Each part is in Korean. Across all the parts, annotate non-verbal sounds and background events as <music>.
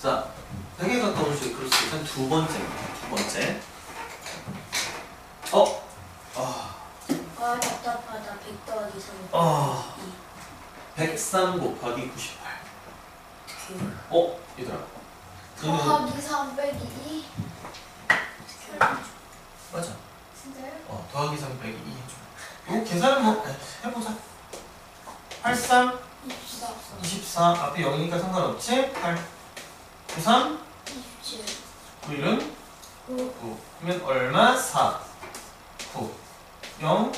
자, 100에 가까운 수의 크로스 일단 두 번째입니다. 두 번째. 어? 아, 아 답답하다 100 더하기 3 아. 103 곱하기 98. 어? 얘들아. 얘는 더하기 3 빼기 2 맞아. 진짜요? 어, 더하기 3 빼기 2 해줘. 이거 계산은 뭐 에이, 해보자. 83, 24 24 앞에 0이니까 상관없지? 8, 93, 27 9일은? 9 9. 그러면 얼마? 4, 9, 0,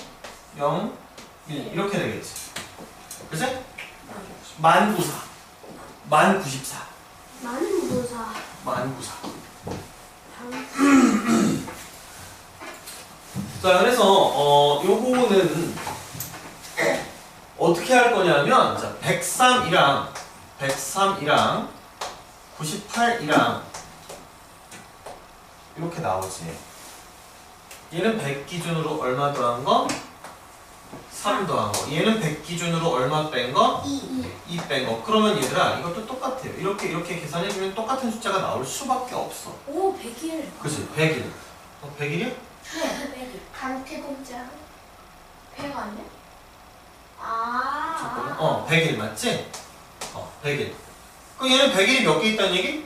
0, 1 이렇게 되겠지. 그치? 만 94, 만 94, 많은 부사. 만 94. 방 자, 그래서 어 요거는 어떻게 할 거냐면 자, 103이랑 103이랑 98이랑 이렇게 나오지. 얘는 100 기준으로 얼마 더한 거? 3 더한 거. 얘는 100 기준으로 얼마 뺀 거? 2 2뺀 거. 그러면 얘들아 이것도 똑같아요. 이렇게 이렇게 계산해주면 똑같은 숫자가 나올 수밖에 없어. 오 101 그치? 100일. 어, 100일이야? 네 101 강태공장 100 아니야? 아 잠깐만. 어, 100일 맞지? 어, 100일. 그럼 얘는 100일이 몇 개 있다는 얘기?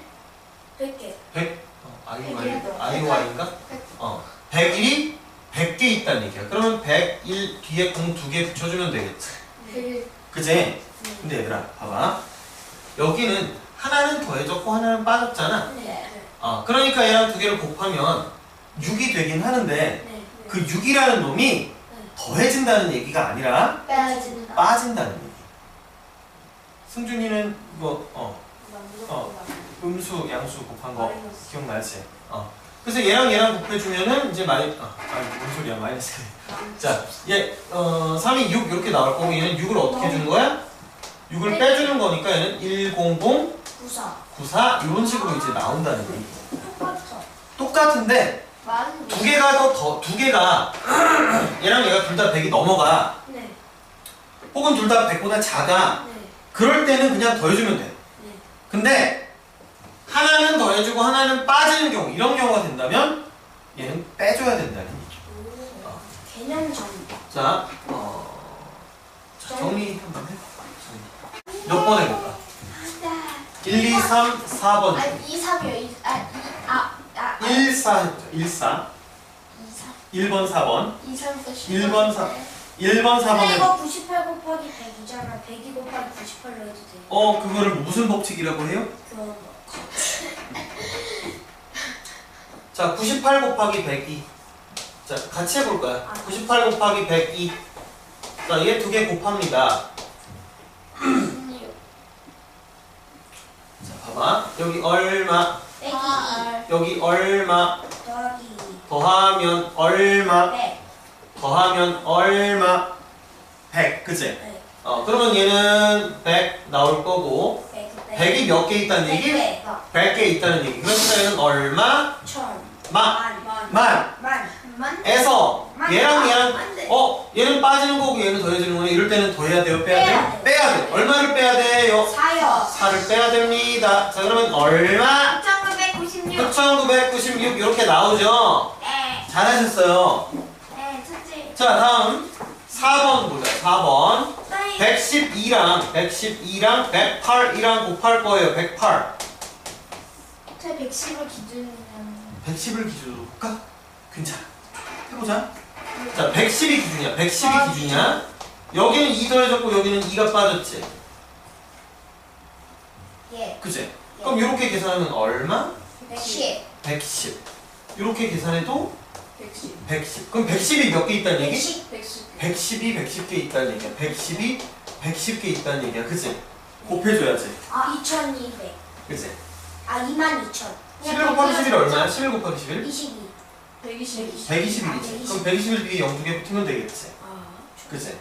100개 100? 어, IY, IY인가? 어, 100일이 100개 있다는 얘기야. 그러면 101 뒤에 공두개 붙여주면 되겠지. 100 그지? 근데 얘들아, 봐봐. 여기는 하나는 더해졌고 하나는 빠졌잖아. 네 어, 그러니까 얘랑 두 개를 곱하면 6이 되긴 하는데 네. 그 6이라는 놈이 더해진다는 얘기가 아니라 빼야진다 빠진다는 얘기. 승준이는 이거 어, 어. 음수, 양수 곱한 거 기억나지? 어. 그래서 얘랑 얘랑 곱해주면은 이제 마이, 아, 아니, 뭔 소리야, 마이너스. 자, 얘, 어, 3이 6 이렇게 나올 거고 얘는 6을 어떻게 해주는 거야? 6을 빼주는 거니까 얘는 100, 부사 94 이런 식으로 이제 나온다는 얘기. 똑같아 똑같은데 두 개가 더, 더, 두 개가 <clears throat> 얘랑 얘가 둘 다 100이 넘어가 네 혹은 둘 다 100보다 작아 네. 그럴 때는 그냥 더해주면 돼. 네. 근데 하나는 더해주고 하나는 빠지는 경우 이런 경우가 된다면 얘는 빼줘야 된다는 얘기. 오, 어. 개념 전 자, 어, 자 정리 한번 해봐. 몇 번 해볼까? 1, 2, 3, 4번. 아, 2, 3이요. 2, 아, 2, 아, 아, 1, 4 했죠. 1, 4. 2, 3. 1번, 4번. 2, 3부터 10. 1번, 4. 1번, 4번 근데 해봐. 이거 98 곱하기 100이잖아. 102 곱하기 98로 해도 돼. 어, 그거를 무슨 법칙이라고 해요? 그거 뭐. <laughs> 자, 98 곱하기 102. 자, 같이 해볼까요? 98 곱하기 102. 자, 얘 두 개 곱합니다. 음, 자, 봐봐. 여기 얼마, 빼기 여기 얼마, 2 더하기 2. 더하면 얼마, 네. 더하면 얼마, 100. 그치? 네. 어, 그러면 얘는 100 나올 거고, 100. 100이 몇 개 있다는 얘기? 네. 100개 있다는 얘기. 그러니까 얘는 얼마, 천. 마, 만. 만, 만. 만. 에서 만. 얘랑 아, 얘랑. 어 얘는 빠지는 거고 얘는 더해지는 거네 이럴 때는 더해야 돼요 빼야 돼요 빼야 빼야 돼 얼마를 빼야 돼요 사요. 4를 빼야 됩니다 자 그러면 얼마 1996. 9996 이렇게 나오죠 네. 잘하셨어요. 자 다음 4번 보자 4번 사이. 112랑 112랑 108이랑 곱할 거예요 108 제 110을 기준으로 110을 기준으로 볼까? 괜찮아 해보자 자 110이 기준이야 110이 기준이야 여기는 2 더해졌고 여기는 2가 빠졌지 예. 그치? 그럼 이렇게 계산하면 얼마? 110. 110 이렇게 계산해도 110. 110 그럼 110이 몇 개 있다는 얘기? 110. 110. 110이 110개 있다는 얘기야 110이 110개 있다는 얘기야 그치? 곱해줘야지 아, 2200. 그치? 아, 22,000. 11 곱하기 11이 얼마야? 11 곱하기 11? 22. 120. 121이지 그럼 121 위에 0두개 붙으면 되겠지 아, 그치?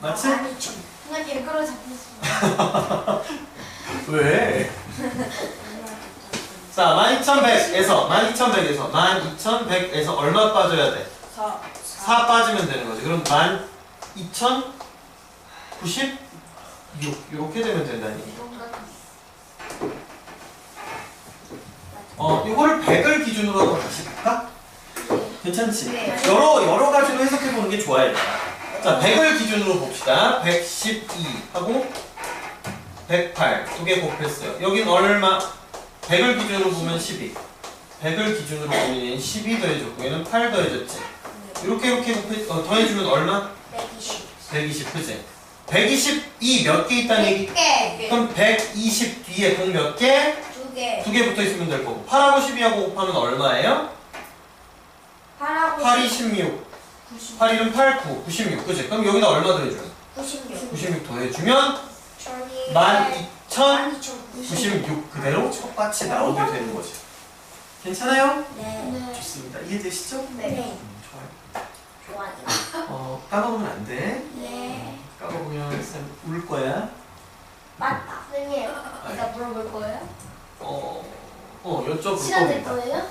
맞지? 12,000. 그냥 100으로 잡혔어. 왜? <laughs> 자, 12,100에서 12,100에서 12,100에서 얼마 빠져야 돼? 4. 4 빠지면 되는 거지. 그럼 12,096 이렇게 되면 된다는 얘기. 어, 이거를 100을 기준으로 하고 다시 갈까? 괜찮지? 네, 여러 여러 가지로 해석해 보는 게 좋아요. 자, 100을 기준으로 봅시다. 112 하고 108 두 개 곱했어요. 여긴 얼마? 100을 기준으로 보면 12. 100을 기준으로 보면 얘는 12 더해졌고 얘는 8 더해졌지. 이렇게 이렇게 어, 더해주면 얼마? 120 120 그지? 122 몇 개 있다는 얘기? 100개 그럼 120 뒤에 공 몇 개? 2개 두개 붙어 있으면 될 거고 8하고 12하고 곱하면 얼마예요? 8하고 8이 16 8일은 8, 9, 96 그지? 그럼 여기다 얼마 더해줘요? 96 96 더해주면 12,000 12,096 12,000 그대로 똑같이 나오게 되는 거지 괜찮아요? 네. 좋습니다. 이해되시죠? 네. 음, 좋아요. 좋아요. 어, 까먹으면 안 돼. 네. 까먹으면 쌤 울 거야. 맞다 선생님, 나 물어볼 거예요? 어, 어 여쭤볼 시간 될 겁니다. 거예요?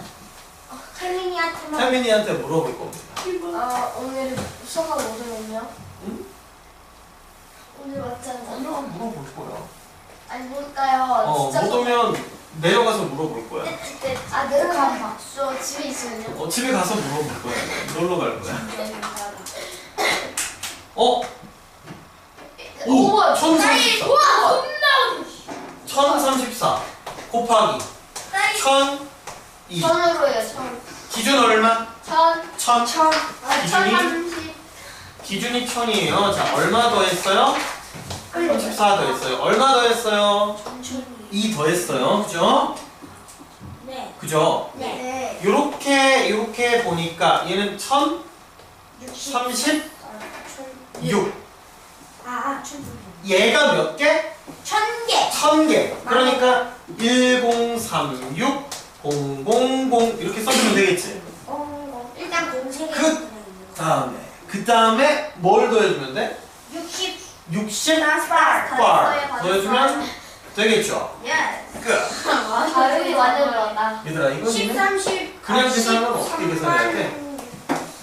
혜민이한테만. 태민이한테 물어볼 겁니다. 아, 오늘 수업하고 오늘은요? 응? 오늘 맞잖아요. 오늘 물어볼 거야 아니, 뭘까요? 어, 진짜 못 오면 내려가서 물어볼 거야. 그때 아, 내려가 저 집에 있으면요? 어, 집에 가서 물어볼 거야. 놀러 갈 거야. 네, 어? 오! 우와, 1034. 우와, 겁나 1034 곱하기 1002 천으로 해요, 천. 기준 얼마? 천, 1000 천, 아, 기준이? 천 삼십. 기준이 1000이에요. 자, 얼마 더 했어요? 34 더했어요. 얼마 더했어요? 천천히 2 더했어요. 그죠? 네 그죠? 네. 요렇게 요렇게 보니까 얘는 1000 60 36 아, 천 아, 천 얘가 몇 개? 천개 1000개. 그러니까 1036 000 이렇게 써주면 되겠지. 어, 일단 공세개 그- 다음에 그 다음에 뭘 더해주면 돼? 60 60 스파르 bar 더해주면 되겠죠. 예스 끝. 발음이 완전 좋았다. 얘들아 이거 10 30 그냥 계산하면 어떻게 계산해야 돼?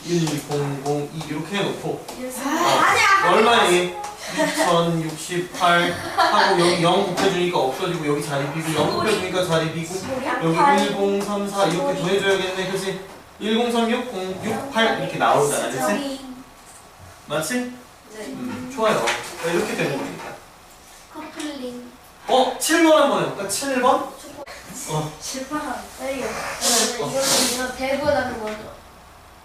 1, 0, 0, 2 이렇게 해놓고 아니야 얼마니? 2068 하고 여기 0 곱해주니까 없어지고 여기 자리 비고 0 곱해주니까 자리 비고 여기 1034 이렇게 더해줘야겠네 그치? 1036, 068 이렇게 나오잖아 그치? 맞지? 네. 음, 좋아요 자, 이렇게 되는 거니까 커플링. 어? 7번 한번 해볼까? 7번? 어 실패한 네, 이거는 이거 대보다는 거죠.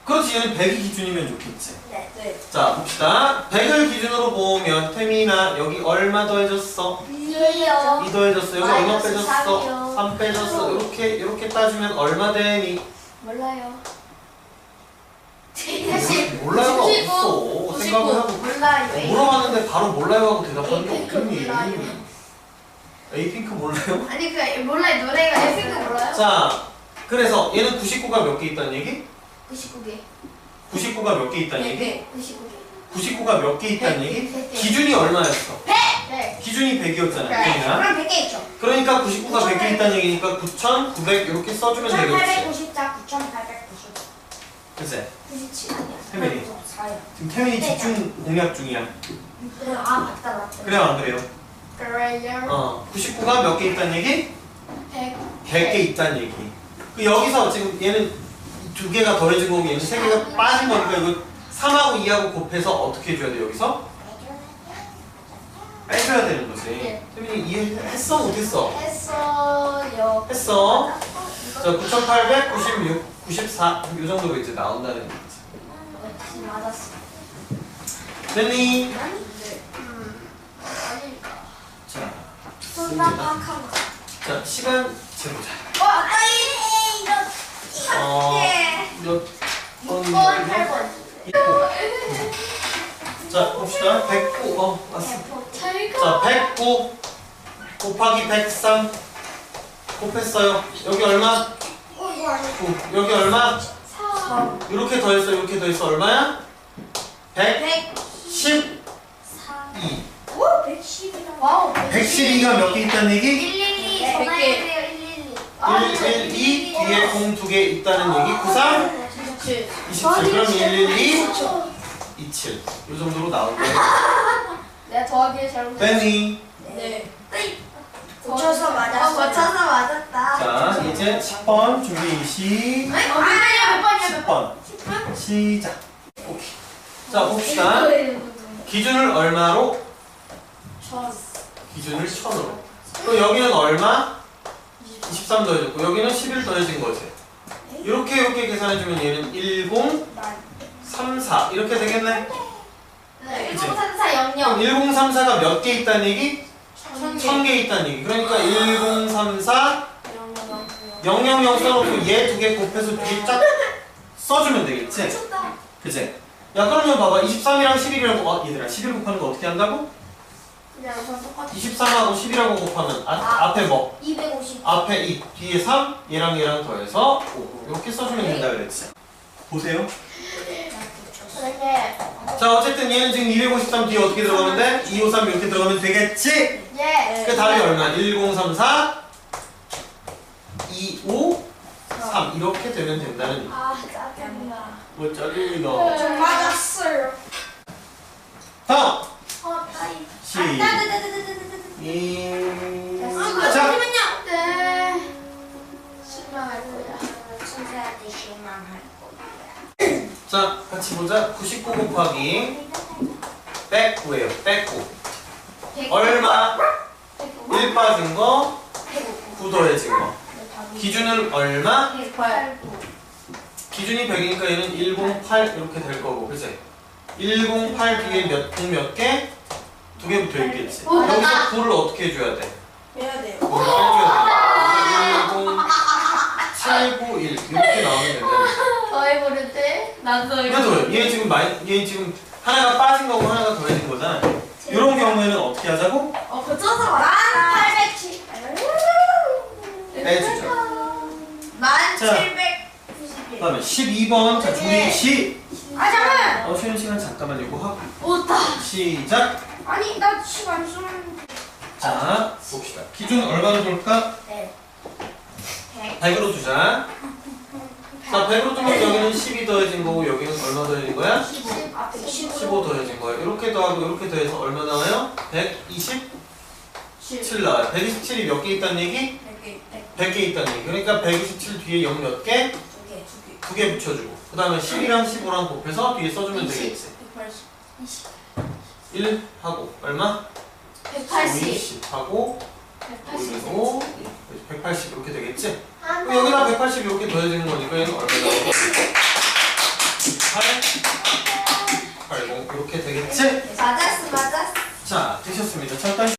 그렇지 얘는 100이 기준이면 좋겠지 네 네. 자 봅시다 100을 기준으로 보면 태민아 여기 얼마 더해졌어? 이요. 2 더해졌어 여기 얼마 마이너스 빼졌어? 삼이요. 3 빼졌어 이렇게 이렇게 따지면 얼마 되니? 몰라요. 몰라요가 99, 없어 생각을 하고 몰라요. 물어봤는데 바로 몰라요 하고 대답하는 게 에이핑크 어딨니? 몰라요. 에이핑크 몰라요? 아니 그 몰라요 노래가 에픽크 몰라요? 자 그래서 얘는 99가 몇 개 있다는 얘기? 99개. 99가 몇 개 있다는 얘기? 네. 99개. 99가 몇 개 있다는 얘기? 기준이 얼마였어? 네. 기준이 100이었잖아 네. 태민아 그럼 100개 있죠 그러니까 99가 100개 있다는 얘기니까 9,900 이렇게 써주면 되겠지 9894 9890 그치? 97 아니야? 태민이 4요 지금 태민이 집중 공략 중이야 아 맞다 맞다 그래요 안 그래요? 그래요. 어 99가 몇 개 있다는 얘기? 100. 100개 있다는 얘기. 그 여기서 지금 얘는 두 개가 더해진 거고 얘는 세 개가 빠진 거니까 이거 3하고 2하고 곱해서 어떻게 해줘야 돼 여기서? 빼줘야 되는 거지. 네. 태민이 이해했어 못했어? 했어요. 했어. 자 9,896, 94 이 정도로 이제 나온다는. 역시 맞았어. 됐니? 음. 아닐까. 자, 손바닥 자 시간 재보자. 어 아이 이거 어, 몇 6번, 번이냐? 8번. 자 봅시다. 109. 어 왔어. 자, 109 곱하기 103 곱했어요. 여기 얼마? 어 이거 아니야 9. 여기 얼마? 4. 이렇게 더했어. 이렇게 더했어. 얼마야? 100 112. 4오 110이다 와우. 112가 몇 개 있다는 얘기? 112 네, 전화해주세요 112 112 뒤에 공두개 있다는 얘기. 93 27. 27. 그럼 112 27. 이 정도로 나온 거예요. <laughs> 내가 더하기를 잘못했어. 빼니. 네. 고쳐서 맞았어 어, 맞춰서 맞았다. 자, 이제 이제 10번 준비 시 아니 몇 번 이야 몇 번? 10번 시작. 오케이. 자 봅시다. 기준을 얼마로? 저 기준을 1000으로. 그럼 여기는 얼마? 23 더해졌고 여기는 11 더해진 거지. 이렇게 이렇게 계산해주면 얘는 10, 만. 34 이렇게 되겠네. 네, 그치? 1034 그럼 00 1034가 몇 개 있다는 얘기? 천 개. 1000개 있다는 얘기. 그러니까 1034 영영 000 써놓고 얘 두 개 곱해서 뒤에 쫙 써주면 되겠지? 미쳤다. 그치? 야 그러면 봐봐 23이랑 11이라고 어, 얘들아 11 곱하는 거 어떻게 한다고? 그냥 저 똑같이 23하고 11하고 곱하면 아, 아. 앞에 뭐? 250. 앞에 2, 뒤에 3, 얘랑 얘랑 더해서 5 이렇게 써주면 된다 그랬지 보세요 선생님 자 어쨌든 얘는 지금 253 뒤에 어떻게 들어가면 돼? 253 이렇게 들어가면 되겠지? 예 그 답이 얼마? 1034 25 3 이렇게 되면 된다는 얘기. 아 짜증나. 뭐 짜증이다 좀 맞았어요. 다음 어 따이. 시. 아 따다다다다다다다 이... 아 자, 잠시만요. 네. 실망할 거야 실망할 거야. 자 같이 보자. 99 곱하기 109예요. 109 얼마? 1 빠진 거, 9 더해진 거. 기준은 얼마? 108 기준이 100이니까 얘는 108 이렇게 될 거고, 그치? 108 뒤에 몇, 몇 개? 두 개 붙어 있겠지. 오, 여기서 됐다. 9를 어떻게 해줘야 돼? 해야 돼요. 9를 빼줘야 돼. 10, 7, 9, 1 이렇게 나오면 된다는 거야. 더 해버릴 때 나도 근데 더, 얘 지금 얘 지금 하나가 빠진 거고 하나가 더해진 거잖아. 이런 경우에는 어떻게 하자고? 어 고쳐서 만 870. 빼주죠. 791. 그다음에 12번 자 준비 시. 아 잠깐. 어 쉬는 시간 잠깐만 이거 하고 오다. 시작. 아니 나 시간 좀. 자 봅시다. 기준 얼마로 둘까? 네. 100으로 두자. 자 100으로 두면 여기는 12 더해진 거고 여기는 얼마 더해진 거야? 15. 앞에 15. 15 더해진 거야. 이렇게 더하고 이렇게 더해서 얼마 나와요? 127 나와요. 127이 몇 개 있다는 얘기? 100개. 100개 있다는 얘기. 그러니까 127 뒤에 0몇 개? 두 개. 두 개. 두 개 붙여주고. 그 다음에 10이랑 15랑 곱해서 뒤에 써주면 되겠지. 180. 1 하고 얼마? 180. 20 하고 180. 그리고 180 이렇게 되겠지? 아, 그럼 여기다 180 이렇게 더해지는 거니까 얘는 얼마 나오고 8 80 이렇게 되겠지? 맞았어 맞았어. 자 되셨습니다. 자 일단